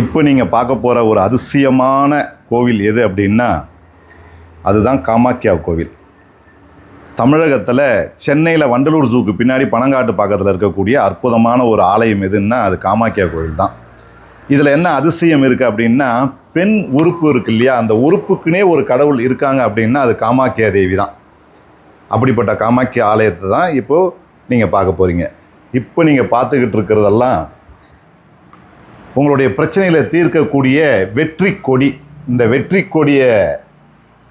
இப்போ நீங்கள் பார்க்க போகிற ஒரு அதிசயமான கோவில் எது அப்படின்னா அதுதான் காமாக்கியா கோவில். தமிழகத்தில் சென்னையில் வண்டலூர் ஜூக்கு பின்னாடி பனங்காட்டு பக்கத்தில் இருக்கக்கூடிய அற்புதமான ஒரு ஆலயம் எதுன்னா அது காமாக்கியா கோவில் தான். இதில் என்ன அதிசயம் இருக்குது அப்படின்னா பெண் உறுப்பு இருக்கு இல்லையா? அந்த உறுப்புக்குனே ஒரு கடவுள் இருக்காங்க அப்படின்னா அது காமாக்கியா தேவி தான். அப்படிப்பட்ட காமாக்கியா ஆலயத்தை தான் இப்போது நீங்கள் பார்க்க போகிறீங்க இப்போ நீங்கள் பார்த்துக்கிட்டு இருக்கிறதெல்லாம் உங்களுடைய பிரச்சனைகளை தீர்க்கக்கூடிய வெற்றி கொடி. இந்த வெற்றி கொடியை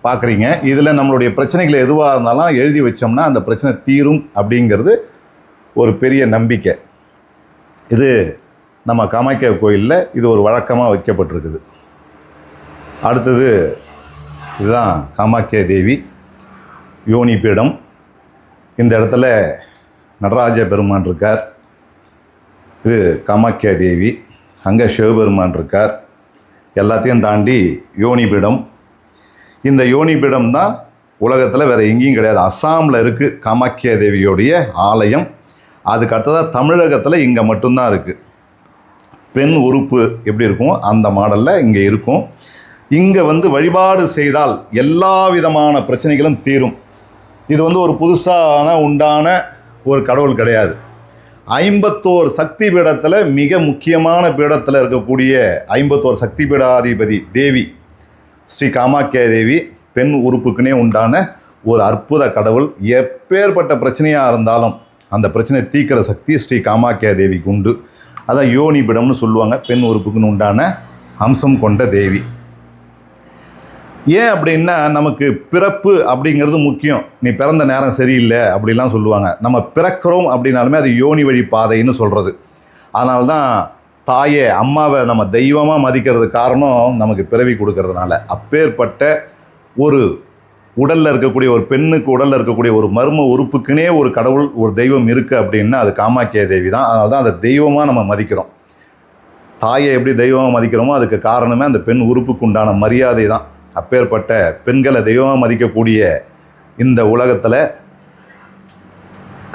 பார்க்குறீங்க இதில் நம்மளுடைய பிரச்சனைகள் எதுவாக இருந்தாலும் எழுதி வச்சோம்னா அந்த பிரச்சனை தீரும் அப்படிங்கிறது ஒரு பெரிய நம்பிக்கை. இது நம்ம காமாக்கியா கோயிலில் இது ஒரு வழக்கமாக வைக்கப்பட்டிருக்குது. அடுத்தது இதுதான் காமாக்கியா தேவி யோனி பீடம். இந்த இடத்துல நடராஜ பெருமான் இருக்கார். இது காமாக்கியா தேவி. அங்கே சிவபெருமான் இருக்கார். எல்லாத்தையும் தாண்டி யோனி பீடம் இந்த யோனி பீடம் தான் உலகத்தில் வேறு எங்கேயும் கிடையாது. அஸ்ஸாமில் இருக்குது காமாக்கியா தேவியோடைய ஆலயம். அதுக்கு அடுத்ததாக தமிழகத்தில் இங்கே மட்டும்தான் இருக்குது பெண் உறுப்பு எப்படி இருக்கும் அந்த மாடலில் இங்கே இருக்கும். இங்கே வந்து வழிபாடு செய்தால் எல்லா விதமான பிரச்சனைகளும் தீரும். இது வந்து ஒரு புதுசான உண்டான ஒரு கடவுள் கிடையாது. ஐம்பத்தோர் சக்தி பீடத்தில் மிக முக்கியமான பீடத்தில் இருக்கக்கூடிய ஐம்பத்தோர் சக்தி பீடாதிபதி தேவி ஸ்ரீ காமாக்கியா தேவி பெண் உறுப்புக்குனே உண்டான ஒரு அற்புத கடவுள். எப்பேற்பட்ட பிரச்சனையாக இருந்தாலும் அந்த பிரச்சனையை தீக்கிற சக்தி ஸ்ரீ காமாக்கியா தேவிக்கு உண்டு. அதான் யோனி பீடம்னு சொல்லுவாங்க. பெண் உறுப்புக்குன்னு உண்டான அம்சம் கொண்ட தேவி. ஏன் அப்படின்னா நமக்கு பிறப்பு அப்படிங்கிறது முக்கியம். நீ பிறந்த நேரம் சரியில்லை அப்படிலாம் சொல்லுவாங்க. நம்ம பிறக்கிறோம் அப்படின்னாலுமே அது யோனி வழி பாதைன்னு சொல்கிறது அதனால தான் தாயே அம்மாவை நம்ம தெய்வமாக மதிக்கிறது காரணம் நமக்கு பிறவி கொடுக்கறதுனால. அப்பேற்பட்ட ஒரு உடலில் இருக்கக்கூடிய ஒரு பெண்ணுக்கு உடலில் இருக்கக்கூடிய ஒரு மர்ம உறுப்புக்குனே ஒரு கடவுள் ஒரு தெய்வம் இருக்குது அப்படின்னா அது காமாக்கிய தேவி தான். அதனால தான் அந்த தெய்வமாக நம்ம மதிக்கிறோம். தாயை எப்படி தெய்வமாக மதிக்கிறோமோ அதுக்கு காரணமே அந்த பெண் உறுப்புக்கு உண்டான மரியாதை தான். அப்பேற்பட்ட பெண்களை தெய்வமாக மதிக்கக்கூடிய இந்த உலகத்தில்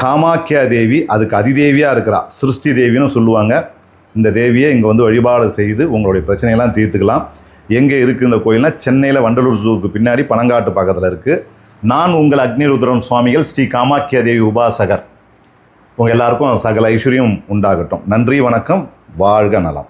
காமாக்கியா தேவி அதுக்கு அதிதேவியாக இருக்கிறா. சிருஷ்டி தேவின்னு சொல்லுவாங்க. இந்த தேவியை இங்கே வந்து வழிபாடு செய்து உங்களுடைய பிரச்சனையெல்லாம் தீர்த்துக்கலாம். எங்கே இருக்குது இந்த கோயில்னால் சென்னையில் வண்டலூர் ஜூவுக்கு பின்னாடி பனங்காட்டு பக்கத்தில் இருக்குது நான் உங்கள் அக்னிருத்ரன் சுவாமிகள் ஸ்ரீ காமாக்கியா தேவி உபாசகர். உங்கள் எல்லாருக்கும் சகல ஐஸ்வர்யம் உண்டாகட்டும். நன்றி வணக்கம். வாழ்க நலம்.